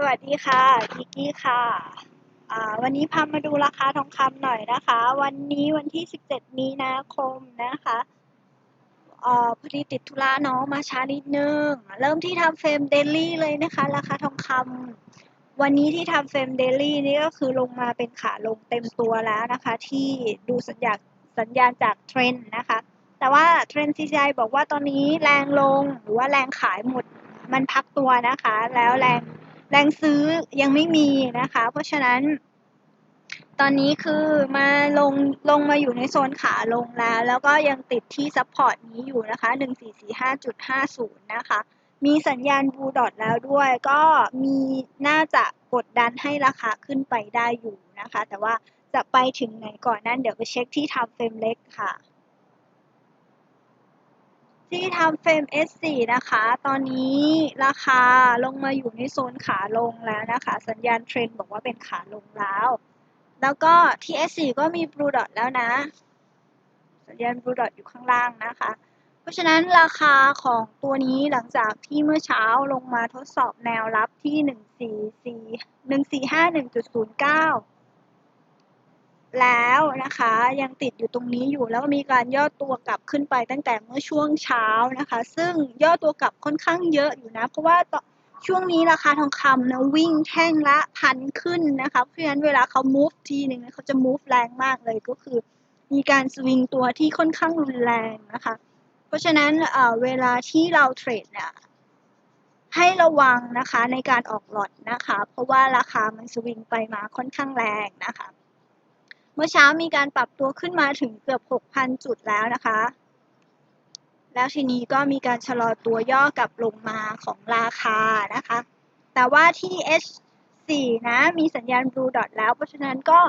สวัสดีค่ะกิกกี้ค่ะ วันนี้พามาดูราคาทองคำหน่อยนะคะ วันนี้วันที่ 17 มีนาคมนะคะอ่อพอดีติดธุระเนาะมาช้านิดนึง เริ่มที่ทำเฟรมเดลี่เลยนะคะ ราคาทองคำวันนี้ที่ทำเฟรมเดลี่นี่ก็คือลงมาเป็นขาลงเต็มตัวแล้วนะคะ ที่ดูสัญญาณสัญญาณจากเทรนด์นะคะ แต่ว่าเทรนด์ CCI บอกว่าตอนนี้แรงลงหรือว่าแรงขายหมดมันพักตัวนะคะ แล้วแรง แรงซื้อยังไม่มีนะคะ เพราะฉะนั้น ตอนนี้คือมาลงลงมาอยู่ในโซนขาลงแล้ว แล้วก็ยังติดที่ซัพพอร์ตนี้อยู่นะคะ1445.50 นะคะ มีสัญญาณบูดอทแล้วด้วย ก็มีน่าจะกดดันให้ราคาขึ้นไปได้อยู่นะคะ แต่ว่าจะไปถึงไหนก่อนนั้น เดี๋ยวไปเช็คที่ทำเฟรมเล็กค่ะ ที่ทำเฟรม S4 นะคะ ตอนนี้ราคาลงมาอยู่ในโซนขาลงแล้วนะคะ สัญญาณเทรนบอกว่าเป็นขาลงแล้ว แล้วก็ที่ S4 ก็มี Blue Dot แล้วนะ สัญญาณ Blue Dot อยู่ข้างล่างนะคะ เพราะฉะนั้นราคาของตัวนี้หลังจากที่เมื่อเช้าลงมาทดสอบแนวรับที่ 1441.09 แล้วนะคะ ยังติดอยู่ตรงนี้อยู่แล้วมีการย่อตัวกลับขึ้นไปตั้งแต่เมื่อช่วงเช้านะคะ ซึ่งย่อตัวกลับค่อนข้างเยอะอยู่นะ เพราะว่าช่วงนี้ราคาทองคำนะวิ่งแท่งละพันขึ้นนะคะเพราะฉะนั้นเวลาเขา move ทีหนึ่งเขาจะ move แรงมากเลยก็คือ มีการสวิงตัวที่ค่อนข้างรุนแรงนะคะ เพราะฉะนั้นเเวลาที่เราเทรดเนี่ยให้ระวังนะคะในการออกหลอดนะคะ เพราะว่าราคามันสวิงไปมาค่อนข้างแรงนะคะ มื่อเช้ามีการปรับตัวขึ้นมาถึงเกือบ 6,000 จุดแล้วนะคะ แล้วทีนี้ก็มีการชะลอตัวย่อกลับลงมาของราคานะคะ แต่ว่าที่ H4 นะมีสัญญาณ Blue Dot แล้ว เพราะฉะนั้นก็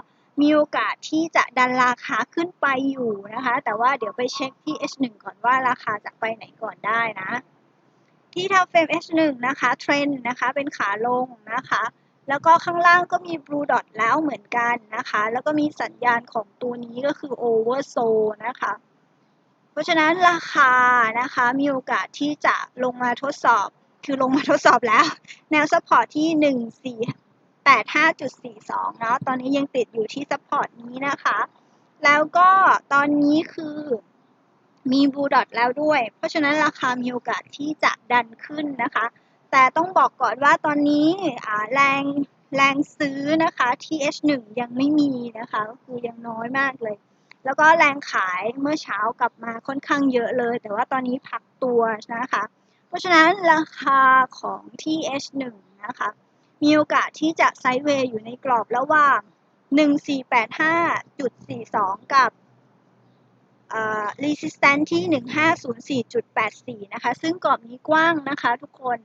มีโอกาสที่จะดันราคาขึ้นไปอยู่นะคะ แต่ว่าเดี๋ยวไปเช็คที่ H1 ก่อนว่าราคาจะไปไหนก่อนได้นะ ที่ทำเฟรม H1 นะคะเทรนนะคะเป็นขาลงนะคะ แล้วก็ข้างล่างก็มี blue dot แล้วเหมือนกันนะคะ แล้วก็มีสัญญาณของตัวนี้ก็คือ oversold นะคะ เพราะฉะนั้นราคานะคะมีโอกาสที่จะลงมาทดสอบ คือลงมาทดสอบแล้ว แนว support ที่ 1485.42 เนาะ ตอนนี้ยังติดอยู่ที่ support นี้นะคะ แล้วก็ตอนนี้คือมีบูดอทแล้วด้วย เพราะฉะนั้นราคามีโอกาสที่จะดันขึ้นนะคะ แต่ต้องบอกก่อนว่าตอนนี้แรงแรงซื้อนะคะ TH1 ยังไม่มีนะคะก็คือยังน้อยมากเลย แล้วก็แรงขายเมื่อเช้ากลับมาค่อนข้างเยอะเลย แต่ว่าตอนนี้พักตัวนะคะ เพราะฉะนั้นราคาของ TH1 นะคะ มีโอกาสที่จะไซด์เวย์อยู่ในกรอบระหว่าง 1485.42 กับ resistance ที่ 1504.84 นะคะ ซึ่งกรอบนี้กว้างนะคะทุกคน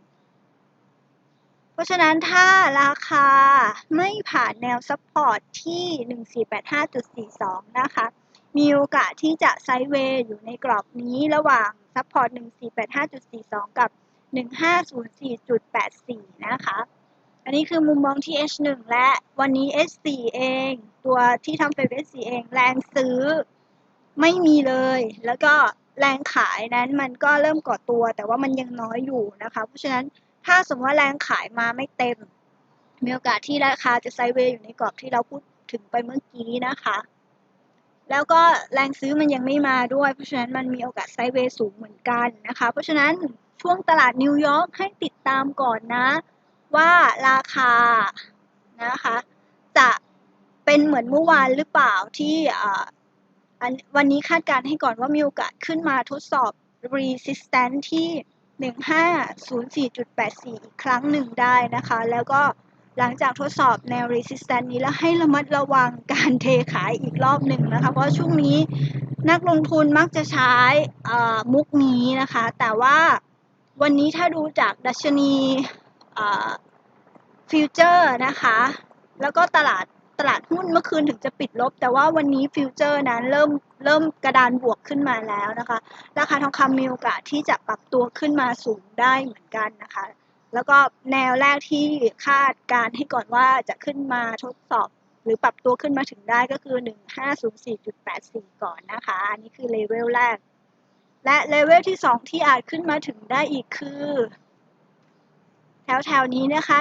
เพราะฉะนั้นถ้าราคาไม่ผ่านแนวซัพพอร์ตที่ 1485.42 นะคะ มีโอกาสที่จะไซด์เวย์อยู่ในกรอบนี้ระหว่างซัพพอร์ต 1485.42 กับ 1504.84 นะคะ อันนี้คือมุมมองที่ H1 และวันนี้ H4 เอง ตัวที่ทำเป็น H4 เองแรงซื้อไม่มีเลย แล้วก็แรงขายนั้นมันก็เริ่มก่อตัว แต่ว่ามันยังน้อยอยู่นะคะ เพราะฉะนั้น ถ้าสมมติว่าแรงขายมาไม่เต็ม มีโอกาสที่ราคาจะไซเวย์อยู่ในกรอบที่เราพูดถึงไปเมื่อกี้นะคะ แล้วก็แรงซื้อมันยังไม่มาด้วย เพราะฉะนั้นมันมีโอกาสไซเวย์สูงเหมือนกันนะคะ เพราะฉะนั้นช่วงตลาดนิวยอร์กให้ติดตามก่อนนะ ว่าราคานะคะ จะเป็นเหมือนเมื่อวานหรือเปล่าที่วันนี้คาดการณ์ให้ก่อนว่ามีโอกาสขึ้นมาทดสอบ resistance ที่ 1504.84 อีกครั้งหนึ่งได้นะคะ แล้วก็หลังจากทดสอบแนว resistance นี้แล้วให้ระมัดระวังการเทขายอีกรอบหนึ่งนะคะ เพราะช่วงนี้นักลงทุนมักจะใช้มุกนี้นะคะ แต่ว่าวันนี้ถ้าดูจากดัชนีฟิวเจอร์นะคะ แล้วก็ตลาด ตลาดหุ้นเมื่อคืนถึงจะปิดลบ แต่ว่าวันนี้ฟิวเจอร์นั้นเริ่มเริ่มกระดานบวกขึ้นมาแล้วนะคะ ราคาทองคำมีโอกาสที่จะปรับตัวขึ้นมาสูงได้เหมือนกันนะคะ แล้วก็แนวแรกที่คาดการให้ก่อนว่าจะขึ้นมาทดสอบ หรือปรับตัวขึ้นมาถึงได้ก็คือ 1504.84 ก่อนนะคะ อันนี้คือเลเวลแรก และเลเวลที่ 2 ที่อาจขึ้นมาถึงได้อีกคือ แถวแถวนี้นะคะ